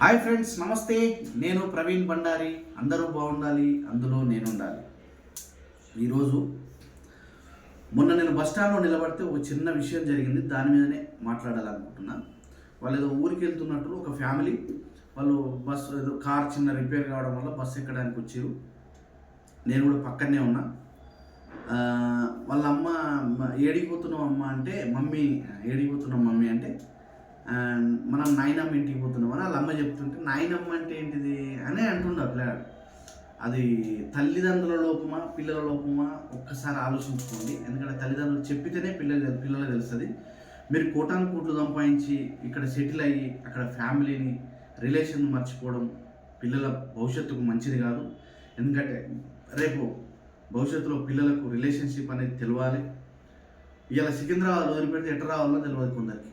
Hi friends నమస్తే. నేను ప్రవీణ్ బండారి అందరూ బాగుండాలి అందులో నేను ఉండాలి ఈరోజు మొన్న నేను బస్ స్టాండ్లో నిలబడితే ఒక చిన్న విషయం జరిగింది. దాని మీదనే మాట్లాడాలనుకుంటున్నాను. వాళ్ళు ఏదో ఊరికి వెళ్తున్నట్టు ఒక ఫ్యామిలీ వాళ్ళు బస్ ఏదో కార్ చిన్న రిపేర్ కావడం వల్ల బస్సు ఎక్కడానికి వచ్చారు. నేను కూడా పక్కనే ఉన్నా. వాళ్ళ అమ్మ ఏడిగిపోతున్నాం అమ్మ అంటే మమ్మీ ఏడిగిపోతున్నాం మమ్మీ అంటే అండ్ మనం నాయనమ్మ ఇంటికి పోతున్నామని వాళ్ళ అమ్మ చెప్తుంటే నాయనమ్మ అంటే ఏంటిది? అని అంటుండే పిల్లాడు అది తల్లిదండ్రుల లోపమా పిల్లల లోపమా? ఒక్కసారి ఆలోచించుకోండి. ఎందుకంటే తల్లిదండ్రులు చెప్పితేనే పిల్లలు పిల్లలకు తెలుస్తుంది. మీరు కోటాను కోట్లు సంపాదించి ఇక్కడ సెటిల్ అయ్యి అక్కడ ఫ్యామిలీని రిలేషన్ మర్చిపోవడం పిల్లల భవిష్యత్తుకు మంచిది కాదు. ఎందుకంటే రేపు భవిష్యత్తులో పిల్లలకు రిలేషన్షిప్ అనేది తెలియాలి ఇలా సికింద్రాబాద్ వదిలిపెడితే ఎట్ట రావాలో తెలియదు కొందరికి.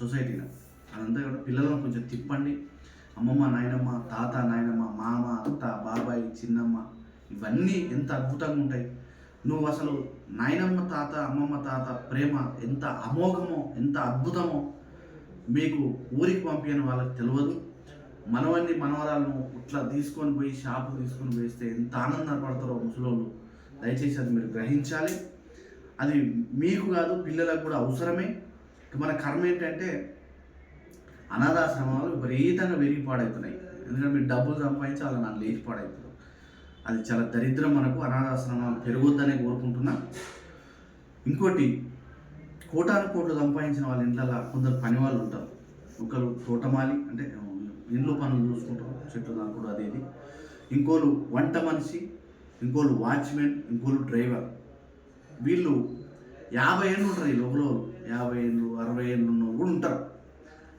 సొసైటీలో. అదంతా కూడా పిల్లలను కొంచెం తిప్పండి. అమ్మమ్మ నాయనమ్మ తాత నాయనమ్మ మామ అత్త బాబాయ్ చిన్నమ్మ ఇవన్నీ ఎంత అద్భుతంగా ఉంటాయి. నువ్వు అసలు నాయనమ్మ తాత అమ్మమ్మ తాత ప్రేమ ఎంత అమోఘమో ఎంత అద్భుతమో మీకు ఊరికి పంపిన వాళ్ళకి తెలియదు మనవన్ని మనవరాలను ఇట్లా తీసుకొని పోయి షాపు తీసుకొని వేస్తే ఎంత ఆనందపడతారో ముసలోళ్ళు. దయచేసి అది మీరు గ్రహించాలి. అది మీకు కాదు పిల్లలకు కూడా అవసరమే. మన కర్మ ఏంటంటే అనాథాశ్రమాలు విపరీతంగా పెరిగి పాడవుతున్నాయి ఎందుకంటే మీరు డబ్బులు సంపాదించి అలా నాకు లేచి పాడవుతుంది అది చాలా దరిద్రం మనకు అనాథాశ్రమాలు పెరగొద్దనే కోరుకుంటున్నా. ఇంకోటి కోటాను కోట్లు సంపాదించిన వాళ్ళ ఇంట్లో కొందరు పని వాళ్ళు ఉంటారు. ఒకరు తోటమాలి అంటే ఇండ్లు పనులు చూసుకుంటారు చెట్లు నాకుడు అది ఇది. ఇంకోరు వంట మనిషి ఇంకోరు వాచ్మెన్ ఇంకోరు డ్రైవర్. వీళ్ళు యాభై ఏళ్ళు ఉంటారు ఈ లోపల యాభై ఏళ్ళు అరవై ఏళ్ళు ఉన్న కూడా ఉంటారు.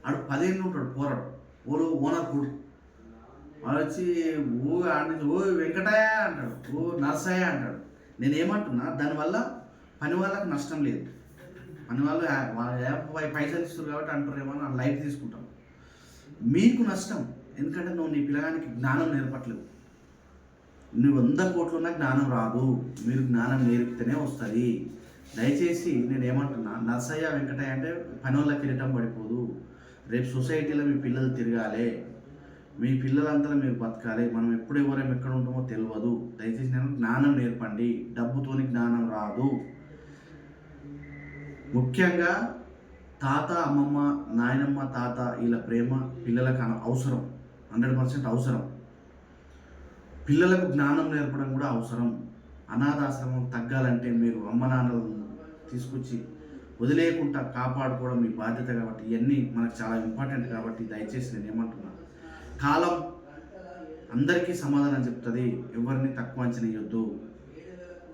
ఆడు పదేళ్ళు ఉంటాడు పోరాడు. ఓలో ఓనర్ వాడు వచ్చి ఓ ఆడి నుంచి ఓ వెంకటయ్య అంటాడు. ఓ నర్సయ్య అంటాడు. నేనేమంటున్నా దానివల్ల పని వాళ్ళకి నష్టం లేదు. పని వాళ్ళు వాళ్ళ పైసలు ఇస్తారు కాబట్టి అంటారేమో నా లైట్ తీసుకుంటాం. మీకు నష్టం. ఎందుకంటే నువ్వు నీ పిల్లగానికి జ్ఞానం నేర్పట్లేవు. నువ్వు వంద కోట్లున్న జ్ఞానం రాదు. మీరు జ్ఞానం నేర్పితేనే వస్తుంది. దయచేసి నేను ఏమంటున్నా నర్సయ్య వెంకటయ్య అంటే పని కిరీటం పడిపోదు. రేపు సొసైటీలో మీ పిల్లలు తిరగాలి. మీ పిల్లలంతా మీరు బతకాలి. మనం ఎప్పుడు ఎవరేం ఎక్కడ ఉంటామో తెలియదు దయచేసి నేను జ్ఞానం నేర్పండి. డబ్బుతోని జ్ఞానం రాదు. ముఖ్యంగా తాత అమ్మమ్మ నాయనమ్మ తాత వీళ్ళ ప్రేమ పిల్లలకు అన- అవసరం. హండ్రెడ్ పర్సెంట్ అవసరం. పిల్లలకు జ్ఞానం నేర్పడం కూడా అవసరం. అనాథాశ్రమం తగ్గాలంటే మీరు అమ్మ నాన్నలను తీసుకొచ్చి వదిలేయకుండా కాపాడుకోవడం మీ బాధ్యత కాబట్టి ఇవన్నీ మనకు చాలా ఇంపార్టెంట్ కాబట్టి దయచేసి నేను ఏమంటున్నాను కాలం అందరికీ సమాధానం చెప్తుంది ఎవరిని తక్కువ అంచనేయొద్దు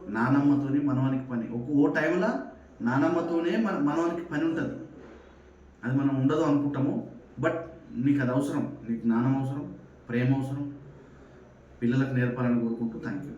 నానమ్మతోనే మనవానికి పని ఒక ఓ టైంలో నానమ్మతోనే మన మనవానికి పని ఉంటుంది. అది మనం ఉండదు అనుకుంటాము బట్ నీకు అది అవసరం నీకు జ్ఞానం అవసరం ప్రేమ అవసరం పిల్లలకు నేర్పాలని కోరుకుంటూ థ్యాంక్ యూ